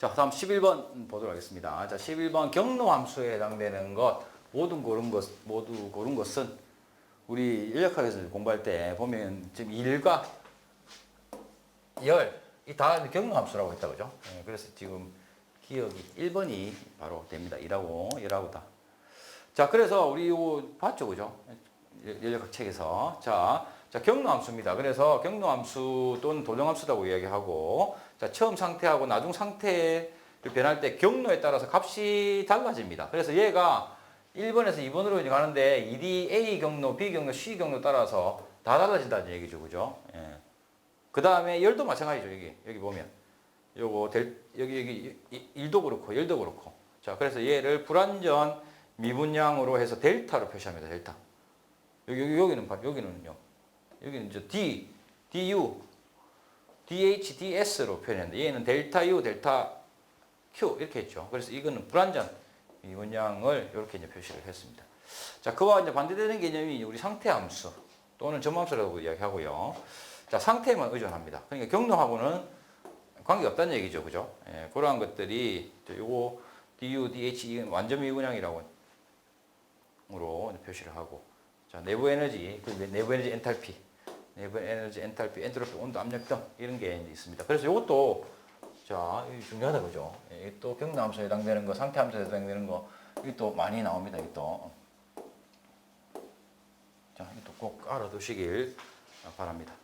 자, 다음 11번 보도록 하겠습니다. 자, 11번 경로 함수에 해당되는 것 모든 고른 것 모두 고른 것은 우리 인력학에서 공부할 때 보면 지금 1과 열, 이다 경로 함수라고 했다 그죠? 예, 그래서 지금 기억이 1번이 바로 됩니다. 1하고 1하고 다. 자, 그래서 우리 요 봤죠, 그죠? 연력학 책에서. 자, 자, 경로함수입니다. 그래서 경로함수 또는 도정함수라고 이야기하고, 자, 처음 상태하고 나중 상태를 변할 때 경로에 따라서 값이 달라집니다. 그래서 얘가 1번에서 2번으로 이제 가는데 1이 A 경로, B 경로, C 경로 따라서 다 달라진다는 얘기죠. 그죠? 예. 그 다음에 열도 마찬가지죠. 여기, 여기 보면. 요거 델, 여기, 여기 1도 그렇고, 열도 그렇고. 자, 그래서 얘를 불완전 미분량으로 해서 델타로 표시합니다. 델타. 여기, 여기 여기는 봐. 여기는요. 여기는 이제 D, DU, DH, DS로 표현했는데 얘는 델타 U, 델타 Q 이렇게 했죠. 그래서 이거는 불완전 미분량을 이렇게 이제 표시를 했습니다. 자, 그와 이제 반대되는 개념이 우리 상태 함수 또는 점함수라고 이야기하고요. 자, 상태만 의존합니다. 그러니까 경로하고는 관계 없다는 얘기죠. 그죠? 예, 그러한 것들이 저 요거 DU, DH 완전 미분량이라고 으로 표시를 하고 자 내부 에너지 그 내부 에너지 엔탈피 내부 에너지 엔탈피 엔트로피 온도 압력 등 이런 게 있습니다. 그래서 이것도 자 중요하다 그죠? 예, 이게 또 경로함수에 해당되는 거 상태 함수에 해당되는 거 이게 또 많이 나옵니다 이게 또 자 이것도 꼭 알아두시길 바랍니다